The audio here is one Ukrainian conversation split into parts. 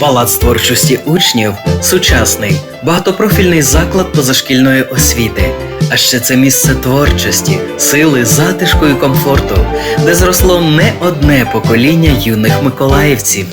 Палац творчості учнів сучасний, багатопрофільний заклад позашкільної освіти. А ще це місце творчості, сили, затишку і комфорту, де зросло не одне покоління юних миколаївців.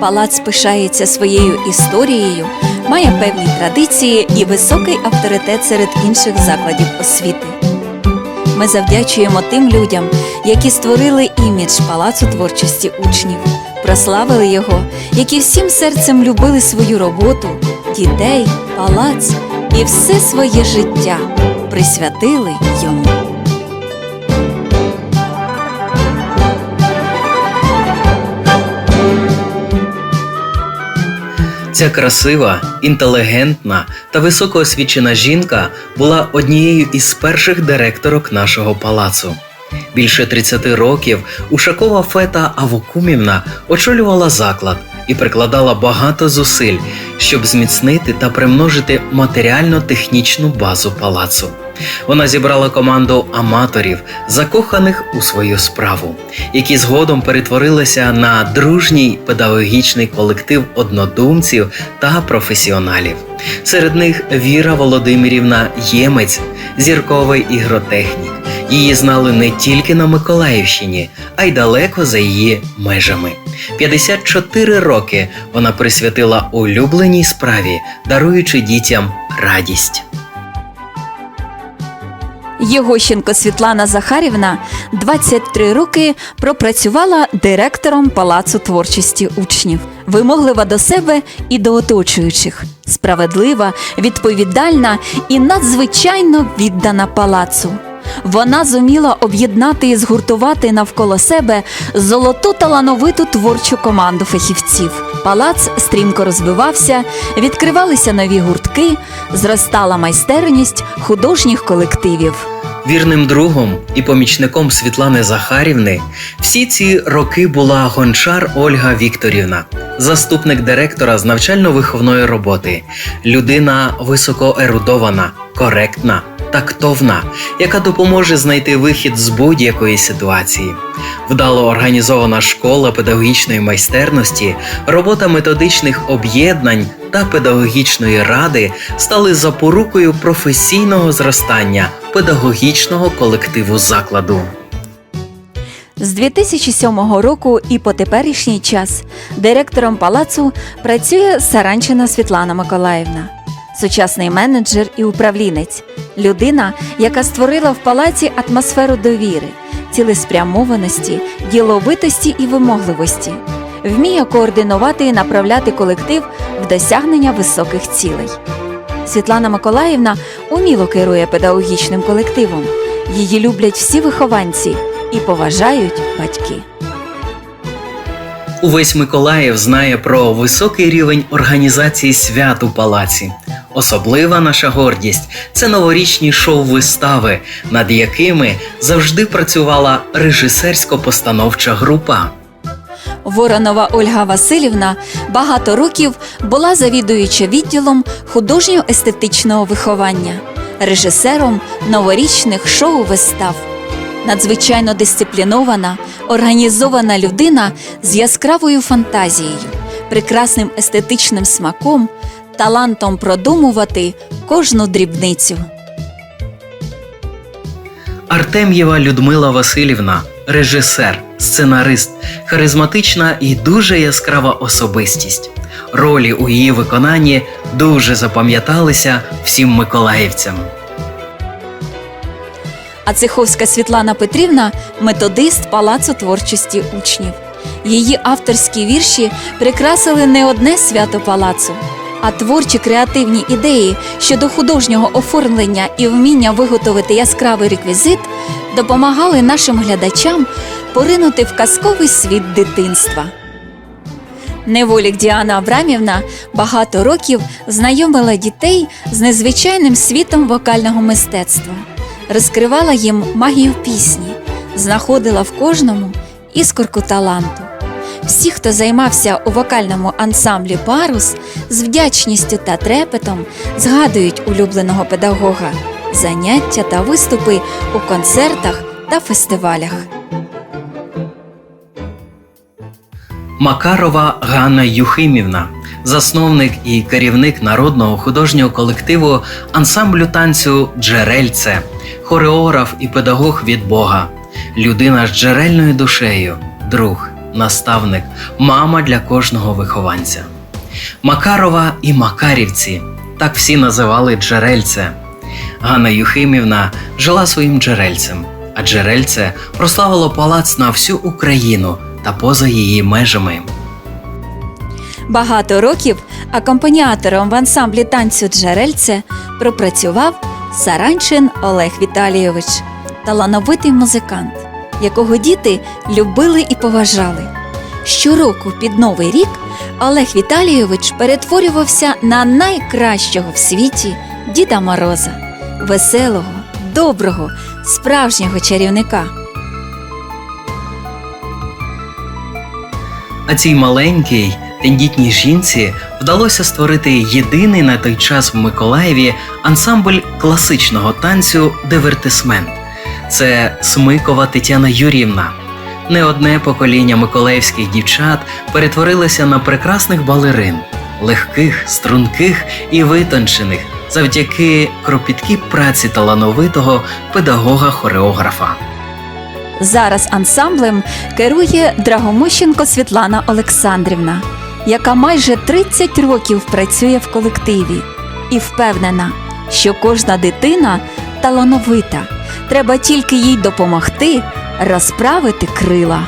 Палац пишається своєю історією, має певні традиції і високий авторитет серед інших закладів освіти. Ми завдячуємо тим людям, які створили імідж Палацу творчості учнів, прославили його, які всім серцем любили свою роботу, дітей, палац і все своє життя присвятили йому. Ця красива, інтелігентна та високоосвічена жінка була однією із перших директорок нашого палацу. Більше 30 років Ушакова Фета Авокумівна очолювала заклад і прикладала багато зусиль, щоб зміцнити та примножити матеріально-технічну базу палацу. Вона зібрала команду аматорів, закоханих у свою справу, які згодом перетворилися на дружній педагогічний колектив однодумців та професіоналів. Серед них Віра Володимирівна Ємець, зірковий ігротехнік. Її знали не тільки на Миколаївщині, а й далеко за її межами. 54 роки вона присвятила улюбленій справі, даруючи дітям радість. Єгощенко Світлана Захарівна 23 роки пропрацювала директором Палацу творчості учнів. Вимоглива до себе і до оточуючих, справедлива, відповідальна і надзвичайно віддана палацу. Вона зуміла об'єднати і згуртувати навколо себе золоту талановиту творчу команду фахівців. Палац стрімко розвивався, відкривалися нові гуртки, зростала майстерність художніх колективів. Вірним другом і помічником Світлани Захарівни всі ці роки була гончар Ольга Вікторівна, заступник директора з навчально-виховної роботи, людина високоерудована, коректна, тактовна, яка допоможе знайти вихід з будь-якої ситуації. Вдало організована школа педагогічної майстерності, робота методичних об'єднань та педагогічної ради стали запорукою професійного зростання педагогічного колективу закладу. З 2007 року і по теперішній час директором палацу працює Саранчина Світлана Миколаївна, сучасний менеджер і управлінець, людина, яка створила в палаці атмосферу довіри, цілеспрямованості, діловитості і вимогливості, вміє координувати і направляти колектив в досягнення високих цілей. Світлана Миколаївна уміло керує педагогічним колективом. Її люблять всі вихованці і поважають батьки. Увесь Миколаїв знає про високий рівень організації свят у палаці. Особлива наша гордість це новорічні шоу-вистави, над якими завжди працювала режисерсько-постановча група. Воронова Ольга Васильівна багато років була завідуюча відділом художньо-естетичного виховання, режисером новорічних шоу-вистав. Надзвичайно дисциплінована, організована людина з яскравою фантазією, прекрасним естетичним смаком, талантом продумувати кожну дрібницю. Артем'єва Людмила Васильівна, режисер, сценарист, харизматична і дуже яскрава особистість. Ролі у її виконанні дуже запам'яталися всім миколаївцям. А Цеховська Світлана Петрівна методист Палацу творчості учнів. Її авторські вірші прикрасили не одне свято палацу, а творчі креативні ідеї щодо художнього оформлення і вміння виготовити яскравий реквізит допомагали нашим глядачам поринути в казковий світ дитинства. Неволік Діана Абрамівна багато років знайомила дітей з незвичайним світом вокального мистецтва, розкривала їм магію пісні, знаходила в кожному іскорку таланту. Всі, хто займався у вокальному ансамблі Парус, з вдячністю та трепетом згадують улюбленого педагога, заняття та виступи у концертах та фестивалях. Макарова Ганна Юхимівна, засновник і керівник народного художнього колективу ансамблю танцю Джерельце, хореограф і педагог від Бога, людина з джерельною душею, друг, наставник, мама для кожного вихованця. Макарова і Макарівці так всі називали джерельце. Ганна Юхимівна жила своїм джерельцем, а джерельце прославило палац на всю Україну та поза її межами. Багато років акомпаніатором в ансамблі танцю Джерельце пропрацював Саранчин Олег Віталійович, талановитий музикант, якого діти любили і поважали. Щороку під Новий рік Олег Віталійович перетворювався на найкращого в світі Діда Мороза, веселого, доброго, справжнього чарівника. А цій маленькій тендітній жінці вдалося створити єдиний на той час в Миколаєві ансамбль класичного танцю Дивертисмент. Це Смикова Тетяна Юрівна. Не одне покоління миколаївських дівчат перетворилося на прекрасних балерин, легких, струнких і витончених завдяки кропіткій праці талановитого педагога-хореографа. Зараз ансамблем керує Драгомощенко Світлана Олександрівна, яка майже 30 років працює в колективі і впевнена, що кожна дитина талановита. Треба тільки їй допомогти розправити крила.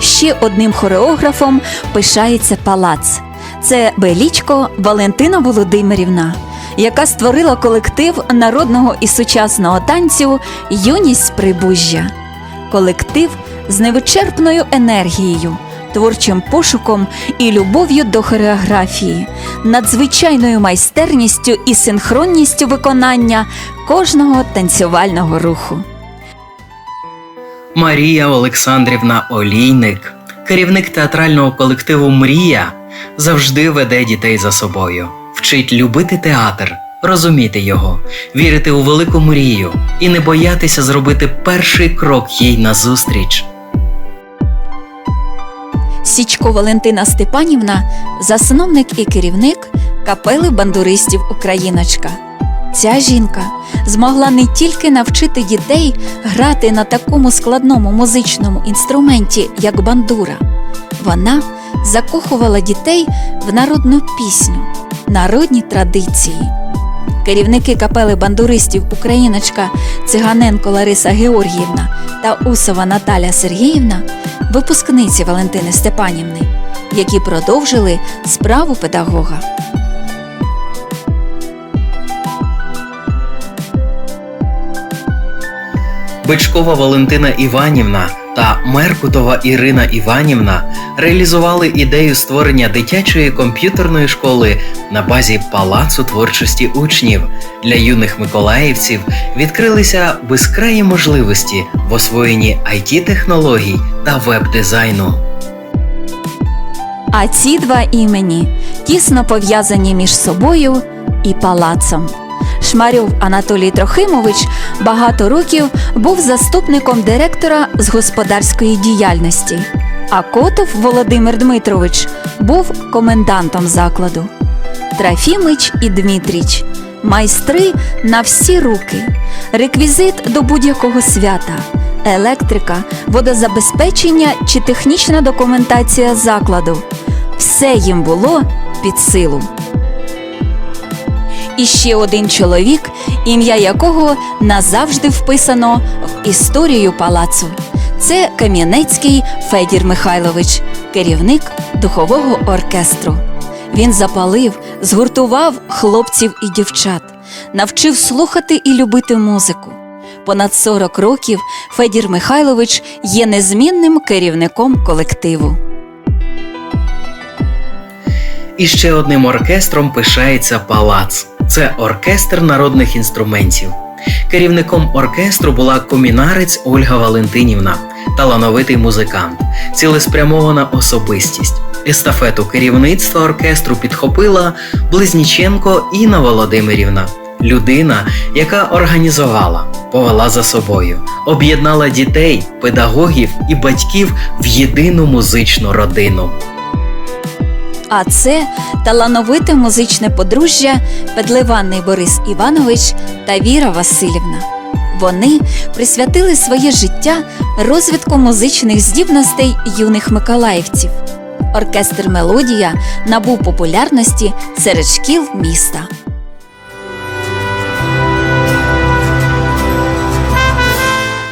Ще одним хореографом пишається палац. Це Белічко Валентина Володимирівна, яка створила колектив народного і сучасного танцю Юність Прибужжя. Колектив з невичерпною енергією, творчим пошуком і любов'ю до хореографії, надзвичайною майстерністю і синхронністю виконання кожного танцювального руху. Марія Олександрівна Олійник, керівник театрального колективу Мрія, завжди веде дітей за собою, вчить любити театр, розуміти його, вірити у велику мрію і не боятися зробити перший крок їй назустріч. Січко Валентина Степанівна засновник і керівник капели бандуристів Україночка. Ця жінка змогла не тільки навчити дітей грати на такому складному музичному інструменті, як бандура, вона закохувала дітей в народну пісню, народні традиції. Керівники капели бандуристів Україночка Циганенко Лариса Георгіївна та Усова Наталя Сергіївна випускниці Валентини Степанівни, які продовжили справу педагога. Бичкова Валентина Іванівна та Меркутова Ірина Іванівна реалізували ідею створення дитячої комп'ютерної школи на базі Палацу творчості учнів. Для юних миколаївців відкрилися безкраї можливості в освоєнні it технологій та веб-дизайну. А ці два імені тісно пов'язані між собою і палацом. Шмарьов Анатолій Трохимович багато років був заступником директора з господарської діяльності, а Котов Володимир Дмитрович був комендантом закладу. Трофімич і Дмитріч майстри на всі руки, реквізит до будь-якого свята, електрика, водозабезпечення чи технічна документація закладу. Все їм було під силу. І ще один чоловік, ім'я якого назавжди вписано в історію палацу. Це Кам'янецький Федір Михайлович, керівник духового оркестру. Він запалив, згуртував хлопців і дівчат, навчив слухати і любити музику. Понад 40 років Федір Михайлович є незмінним керівником колективу. І ще одним оркестром пишається палац. Це оркестр народних інструментів. Керівником оркестру була комінарець Ольга Валентинівна, талановитий музикант, цілеспрямована особистість. Естафету керівництва оркестру підхопила Близніченко Інна Володимирівна, людина, яка організувала, повела за собою, об'єднала дітей, педагогів і батьків в єдину музичну родину. А це талановите музичне подружжя Педлеванний Борис Іванович та Віра Васильівна. Вони присвятили своє життя розвитку музичних здібностей юних миколаївців. Оркестр Мелодія набув популярності серед шкіл міста.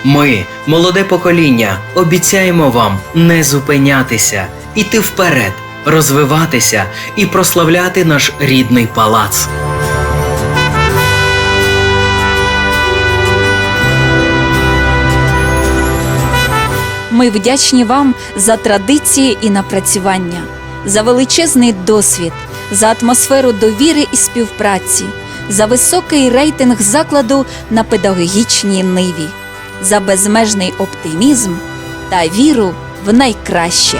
Ми, молоде покоління, обіцяємо вам не зупинятися, іти вперед, розвиватися і прославляти наш рідний палац. Ми вдячні вам за традиції і напрацювання, за величезний досвід, за атмосферу довіри і співпраці, за високий рейтинг закладу на педагогічній ниві, за безмежний оптимізм та віру в найкраще.